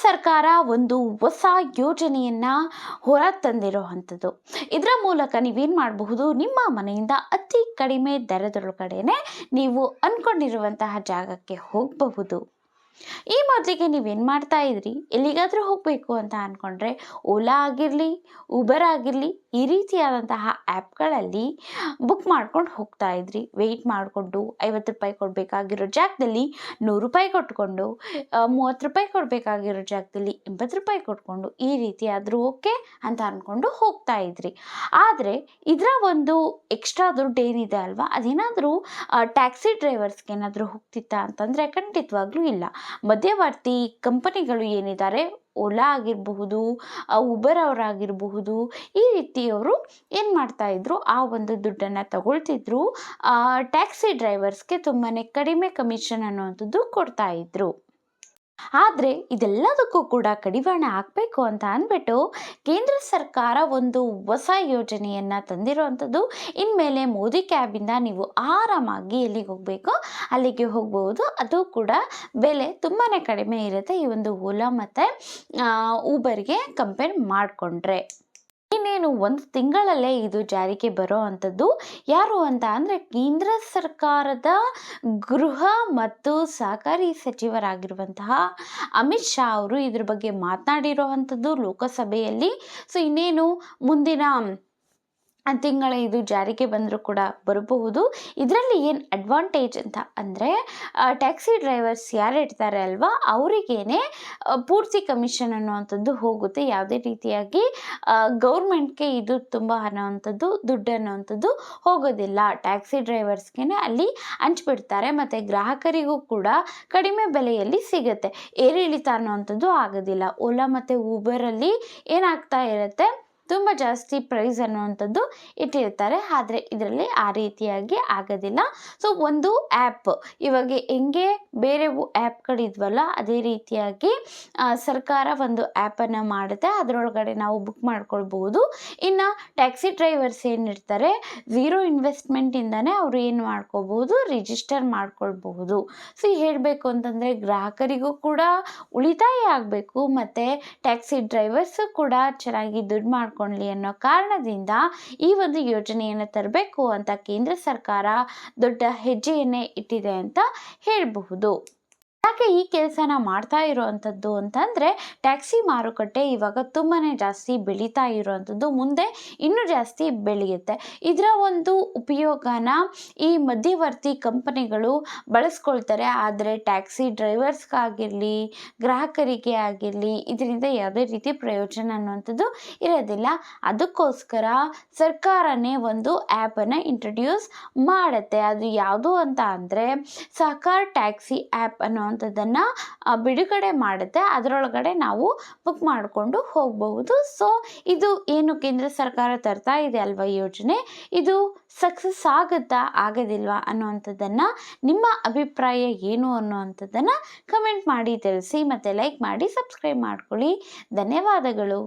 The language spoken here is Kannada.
ಸರ್ಕಾರ ಒಂದು ಹೊಸ ಯೋಜನೆಯನ್ನ ಹೊರ ತಂದಿರುವಂಥದ್ದು ಇದರ ಮೂಲಕ ನೀವೇನು ಮಾಡಬಹುದು? ನಿಮ್ಮ ಮನೆಯಿಂದ ಅತಿ ಕಡಿಮೆ ದರದೊಳಗಡೆನೆ ನೀವು ಅಂದ್ಕೊಂಡಿರುವಂತಹ ಜಾಗಕ್ಕೆ ಹೋಗಬಹುದು. ಈ ಮೊದಲಿಗೆ ನೀವೇನು ಮಾಡ್ತಾ ಇದ್ರಿ? ಎಲ್ಲಿಗಾದರೂ ಹೋಗಬೇಕು ಅಂತ ಅಂದ್ಕೊಂಡ್ರೆ ಓಲಾ ಆಗಿರಲಿ ಉಬರ್ ಆಗಿರಲಿ ಈ ರೀತಿಯಾದಂತಹ ಆ್ಯಪ್ಗಳಲ್ಲಿ ಬುಕ್ ಮಾಡ್ಕೊಂಡು ಹೋಗ್ತಾ ಇದ್ರಿ. ವೆಯ್ಟ್ ಮಾಡಿಕೊಂಡು ಐವತ್ತು ರೂಪಾಯಿ ಕೊಡಬೇಕಾಗಿರೋ ಜಾಗದಲ್ಲಿ ನೂರು ರೂಪಾಯಿ ಕೊಟ್ಕೊಂಡು ಮೂವತ್ತು ರೂಪಾಯಿ ಕೊಡಬೇಕಾಗಿರೋ ಜಾಗದಲ್ಲಿ ಎಂಬತ್ತು ರೂಪಾಯಿ ಕೊಟ್ಕೊಂಡು ಈ ರೀತಿ ಆದರೂ ಓಕೆ ಅಂತ ಅಂದ್ಕೊಂಡು ಹೋಗ್ತಾ ಇದ್ರಿ. ಆದರೆ ಇದರ ಒಂದು ಎಕ್ಸ್ಟ್ರಾ ದುಡ್ಡು ಏನಿದೆ ಅಲ್ವಾ? ಅದೇನಾದರೂ ಟ್ಯಾಕ್ಸಿ ಡ್ರೈವರ್ಸ್ಗೆ ಏನಾದರೂ ಹೋಗ್ತಿತ್ತಾ ಅಂತಂದರೆ ಖಂಡಿತವಾಗ್ಲೂ ಇಲ್ಲ. ಮಧ್ಯವರ್ತಿ ಕಂಪನಿಗಳು ಏನಿದ್ದಾರೆ ಓಲಾ ಆಗಿರಬಹುದು ಉಬರ್ ಅವರಾಗಿರಬಹುದು, ಈ ರೀತಿಯವರು ಏನು ಮಾಡ್ತಾಯಿದ್ರು ಆ ಒಂದು ದುಡ್ಡನ್ನು ತಗೊಳ್ತಿದ್ರು. ಟ್ಯಾಕ್ಸಿ ಡ್ರೈವರ್ಸ್ಗೆ ತುಂಬಾ ಕಡಿಮೆ ಕಮಿಷನ್ ಅನ್ನುವಂಥದ್ದು ಕೊಡ್ತಾಯಿದ್ರು ಆದರೆ ಇದೆಲ್ಲದಕ್ಕೂ ಕೂಡ ಕಡಿವಾಣ ಹಾಕಬೇಕು ಅಂತ ಅಂದ್ಬಿಟ್ಟು ಕೇಂದ್ರ ಸರ್ಕಾರ ಒಂದು ಹೊಸ ಯೋಜನೆಯನ್ನು ತಂದಿರುವಂಥದ್ದು. ಇನ್ಮೇಲೆ ಮೋದಿ ಕ್ಯಾಬಿಂದ ನೀವು ಆರಾಮಾಗಿ ಎಲ್ಲಿಗೆ ಹೋಗಬೇಕು? ಅಲ್ಲಿಗೆ ಹೋಗ್ಬೋದು. ಅದು ಕೂಡ ಬೆಲೆ ತುಂಬಾ ಕಡಿಮೆ ಇರುತ್ತೆ ಈ ಒಂದು ಓಲಾ ಮತ್ತು ಊಬರ್ಗೆ ಕಂಪೇರ್ ಮಾಡಿಕೊಂಡ್ರೆ. ಇನ್ನೇನು ಒಂದು ತಿಂಗಳಲ್ಲೇ ಇದು ಜಾರಿಗೆ ಬರೋ ಅಂಥದ್ದು? ಯಾರು ಅಂತ ಅಂದರೆ ಕೇಂದ್ರ ಸರ್ಕಾರದ ಗೃಹ ಮತ್ತು ಸಹಕಾರಿ ಸಚಿವರಾಗಿರುವಂತಹ ಅಮಿತ್ ಶಾ ಅವರು ಇದ್ರ ಬಗ್ಗೆ ಮಾತನಾಡಿರೋ ಅಂಥದ್ದು ಲೋಕಸಭೆಯಲ್ಲಿ. ಸೊ ಇನ್ನೇನು ಮುಂದಿನ ತಿಂಗಳ ಇದು ಜಾರಿಗೆ ಬಂದರೂ ಕೂಡ ಬರಬಹುದು. ಇದರಲ್ಲಿ ಏನು ಅಡ್ವಾಂಟೇಜ್ ಅಂತ ಅಂದರೆ ಟ್ಯಾಕ್ಸಿ ಡ್ರೈವರ್ಸ್ ಯಾರು ಇರ್ತಾರೆ ಅಲ್ವಾ, ಅವರಿಗೇನೆ ಪೂರ್ತಿ ಕಮಿಷನ್ ಅನ್ನುವಂಥದ್ದು ಹೋಗುತ್ತೆ. ಯಾವುದೇ ರೀತಿಯಾಗಿ ಗೌರ್ಮೆಂಟ್ಗೆ ಇದು ತುಂಬ ಅನ್ನೋವಂಥದ್ದು, ದುಡ್ಡು ಅನ್ನೋವಂಥದ್ದು ಹೋಗೋದಿಲ್ಲ. ಟ್ಯಾಕ್ಸಿ ಡ್ರೈವರ್ಸ್ಗೆ ಅಲ್ಲಿ ಹಂಚ್ಬಿಡ್ತಾರೆ. ಮತ್ತು ಗ್ರಾಹಕರಿಗೂ ಕೂಡ ಕಡಿಮೆ ಬೆಲೆಯಲ್ಲಿ ಸಿಗುತ್ತೆ. ಏರಿಳಿತ ಅನ್ನೋವಂಥದ್ದು ಆಗೋದಿಲ್ಲ. ಓಲಾ ಮತ್ತು ಊಬರಲ್ಲಿ ಏನಾಗ್ತಾ ಇರುತ್ತೆ ತುಂಬ ಜಾಸ್ತಿ ಪ್ರೈಸ್ ಅನ್ನುವಂಥದ್ದು ಇಟ್ಟಿರ್ತಾರೆ. ಆದರೆ ಇದರಲ್ಲಿ ಆ ರೀತಿಯಾಗಿ ಆಗೋದಿಲ್ಲ. ಸೊ ಒಂದು ಆ್ಯಪ್ ಇವಾಗ ಹೆಂಗೆ ಬೇರೆ ಆ್ಯಪ್ಗಳಿದ್ವಲ್ಲ ಅದೇ ರೀತಿಯಾಗಿ ಸರ್ಕಾರ ಒಂದು ಆ್ಯಪನ್ನು ಮಾಡುತ್ತೆ. ಅದರೊಳಗಡೆ ನಾವು ಬುಕ್ ಮಾಡ್ಕೊಳ್ಬೋದು ಇನ್ನು ಟ್ಯಾಕ್ಸಿ ಡ್ರೈವರ್ಸ್ ಏನಿರ್ತಾರೆ ಝೀರೋ ಇನ್ವೆಸ್ಟ್ಮೆಂಟಿಂದನೇ ಅವರು ಏನು ಮಾಡ್ಕೋಬಹುದು ರಿಜಿಸ್ಟರ್ ಮಾಡ್ಕೊಳ್ಬಹುದು. ಸೊ ಹೇಳಬೇಕು ಅಂತಂದರೆ ಗ್ರಾಹಕರಿಗೂ ಕೂಡ ಉಳಿತಾಯ ಆಗಬೇಕು. ಮತ್ತು ಟ್ಯಾಕ್ಸಿ ಡ್ರೈವರ್ಸು ಕೂಡ ಚೆನ್ನಾಗಿ ದುಡ್ಡು ಮಾಡ್ಕೊಂಡು ಮಾಡ್ಕೊಳ್ಳಿ ಅನ್ನೋ ಕಾರಣದಿಂದ ಈ ಒಂದು ಯೋಜನೆಯನ್ನು ತರಬೇಕು ಅಂತ ಕೇಂದ್ರ ಸರ್ಕಾರ ದೊಡ್ಡ ಹೆಜ್ಜೆಯನ್ನೇ ಇಟ್ಟಿದೆ ಅಂತ ಹೇಳಬಹುದು. ಯಾಕೆ ಈ ಕೆಲಸನ ಮಾಡ್ತಾ ಇರೋವಂಥದ್ದು ಅಂತಂದರೆ ಟ್ಯಾಕ್ಸಿ ಮಾರುಕಟ್ಟೆ ಇವಾಗ ತುಂಬಾ ಜಾಸ್ತಿ ಬೆಳೀತಾ ಇರೋವಂಥದ್ದು, ಮುಂದೆ ಇನ್ನೂ ಜಾಸ್ತಿ ಬೆಳೆಯುತ್ತೆ. ಇದರ ಒಂದು ಉಪಯೋಗನ ಈ ಮಧ್ಯವರ್ತಿ ಕಂಪನಿಗಳು ಬಳಸ್ಕೊಳ್ತಾರೆ. ಆದರೆ ಟ್ಯಾಕ್ಸಿ ಡ್ರೈವರ್ಸ್ಗಾಗಿರಲಿ, ಗ್ರಾಹಕರಿಗೆ ಆಗಿರಲಿ, ಇದರಿಂದ ಯಾವುದೇ ರೀತಿ ಪ್ರಯೋಜನ ಅನ್ನುವಂಥದ್ದು ಇರೋದಿಲ್ಲ. ಅದಕ್ಕೋಸ್ಕರ ಸರ್ಕಾರನೇ ಒಂದು ಆ್ಯಪನ್ನು ಇಂಟ್ರಡ್ಯೂಸ್ ಮಾಡುತ್ತೆ. ಅದು ಯಾವುದು ಅಂತ ಅಂದರೆ ಸಹಕಾರ್ ಟ್ಯಾಕ್ಸಿ ಆ್ಯಪ್ ಅನ್ನೋ ಅನ್ನುವಂಥದ್ದನ್ನು ಬಿಡುಗಡೆ ಮಾಡುತ್ತೆ. ಅದರೊಳಗಡೆ ನಾವು ಬುಕ್ ಮಾಡಿಕೊಂಡು ಹೋಗಬಹುದು. ಸೊ ಇದು ಏನು ಕೇಂದ್ರ ಸರ್ಕಾರ ತರ್ತಾ ಇದೆ ಅಲ್ವಾ ಯೋಜನೆ? ಇದು ಸಕ್ಸಸ್ ಆಗುತ್ತಾ, ಆಗೋದಿಲ್ವಾ ಅನ್ನುವಂಥದ್ದನ್ನು, ನಿಮ್ಮ ಅಭಿಪ್ರಾಯ ಏನು ಅನ್ನುವಂಥದ್ದನ್ನು ಕಮೆಂಟ್ ಮಾಡಿ ತಿಳಿಸಿ ಮತ್ತು ಲೈಕ್ ಮಾಡಿ ಸಬ್ಸ್ಕ್ರೈಬ್ ಮಾಡ್ಕೊಳ್ಳಿ. ಧನ್ಯವಾದಗಳು.